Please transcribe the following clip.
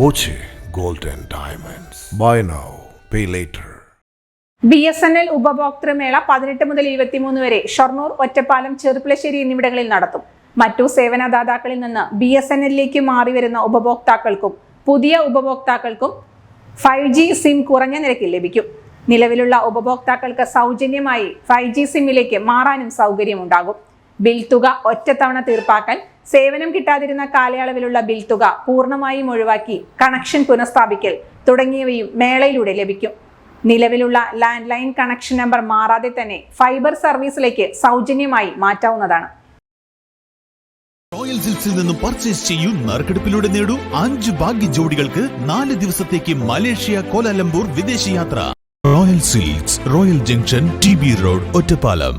Boche gold and Diamonds. Buy now, pay later. B S N L ഉപഭോക്തൃമേള പതിനെട്ട് മുതൽ ഇരുപത്തിമൂന്ന് വരെ ഷൊർണൂർ ഒറ്റപ്പാലം ചെറുപ്പുളശ്ശേരി എന്നിവിടങ്ങളിൽ നടത്തും മറ്റു സേവനദാതാക്കളിൽ നിന്ന് ബി എസ് എൻ എല്ലിലേക്ക് മാറി വരുന്ന ഉപഭോക്താക്കൾക്കും പുതിയ ഉപഭോക്താക്കൾക്കും ഫൈവ് ജി സിം കുറഞ്ഞ നിരക്കിൽ ലഭിക്കും നിലവിലുള്ള ഉപഭോക്താക്കൾക്ക് സൗജന്യമായി ഫൈവ് ജി സിമ്മിലേക്ക് മാറാനും സൗകര്യമുണ്ടാകും ബിൽ തുക ഒറ്റത്തവണ തീർപ്പാക്കാൻ സേവനം കിട്ടാതിരുന്ന കാലയളവിലുള്ള ബിൽ തുക പൂർണമായും ഒഴിവാക്കി കണക്ഷൻ പുനഃസ്ഥാപിക്കൽ തുടങ്ങിയവയും മേളയിലൂടെ ലഭിക്കും. നിലവിലുള്ള ലാൻഡ് ലൈൻ കണക്ഷൻ നമ്പർ മാറാതെ തന്നെ ഫൈബർ സർവീസിലേക്ക് സൗജന്യമായി മാറ്റാവുന്നതാണ്. റോയൽ സിൽസിൽ നിന്നും പർച്ചേസ് ചെയ്യൂ നറുക്കെടുപ്പിലൂടെ നേടൂ അഞ്ച് ഭാഗ്യ ജോഡികൾക്ക് നാല് ദിവസത്തേക്ക് മലേഷ്യ കോലാലംപൂർ വിദേശയാത്ര. Royal Silks Royal Junction T B road Ottapalam.